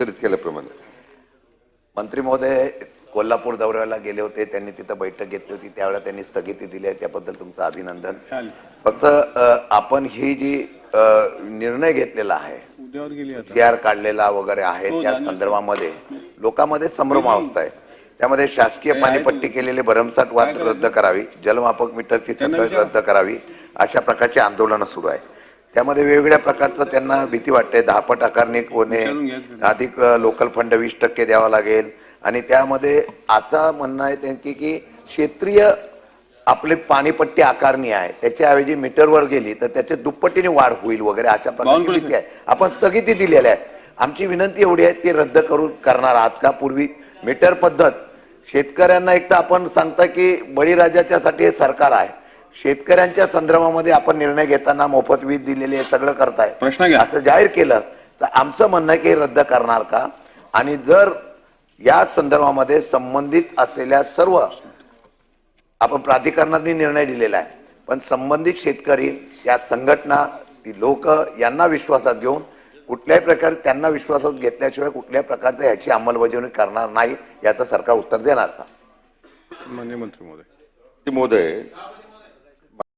वितरित केल्याप्रमाणे मंत्री महोदय कोल्हापूर दौऱ्याला गेले होते त्यांनी तिथं बैठक घेतली होती त्यावेळेला त्यांनी स्थगिती दिली आहे त्याबद्दल तुमचं अभिनंदन. फक्त आपण ही जी निर्णय घेतलेला आहे आर काढलेला वगैरे आहे हो, त्या. संदर्भामध्ये लोकांमध्ये संभ्रम अवस्था आहे. त्यामध्ये शासकीय पाणीपट्टी केलेली भरमसाठ वाद रद्द करावी जलमापक मीटरची सतत विचारा. रद्द करावी अशा प्रकारची आंदोलनं सुरू आहे. त्यामध्ये वेगवेगळ्या प्रकारचं त्यांना भीती वाटते. दहापट आकारणी घ्यायचं. अधिक लोकल फंड वीस टक्के द्यावा लागेल. आणि त्यामध्ये आता म्हणणं आहे त्यांची की क्षेत्रीय आपली पाणीपट्टी आकारणी आहे. त्याच्याऐवजी मीटरवर गेली तर त्याच्या दुप्पटीने वाढ होईल वगैरे अशा प्रकारची भीती आहे. आपण स्थगिती दिलेली आहे. आमची विनंती एवढी आहे ती रद्द करून करणार आहात का पूर्वी? मीटर पद्धत. शेतकऱ्यांना एक तर आपण सांगता की बळीराजाच्या साठी हे सरकार आहे. शेतकऱ्यांच्या संदर्भामध्ये आपण निर्णय घेताना मोफत वीज दिलेली आहे सगळं करताय. प्रश्न घ्या. असं जाहीर केलं तर आमचं म्हणणं आहे की रद्द करणार का? आणि जर या संदर्भामध्ये संबंधित असलेल्या सर्व आपण प्राधिकरणाने निर्णय दिलेला आहे पण संबंधित शेतकरी या संघटना ती लोक यांना विश्वासात घेऊन कुठल्याही प्रकारे त्यांना विश्वासात घेतल्याशिवाय कुठल्याही प्रकारचं याची अंमलबजावणी करणार नाही याचं सरकार उत्तर देणार का? मान्य मंत्री महोदय. ते महोदय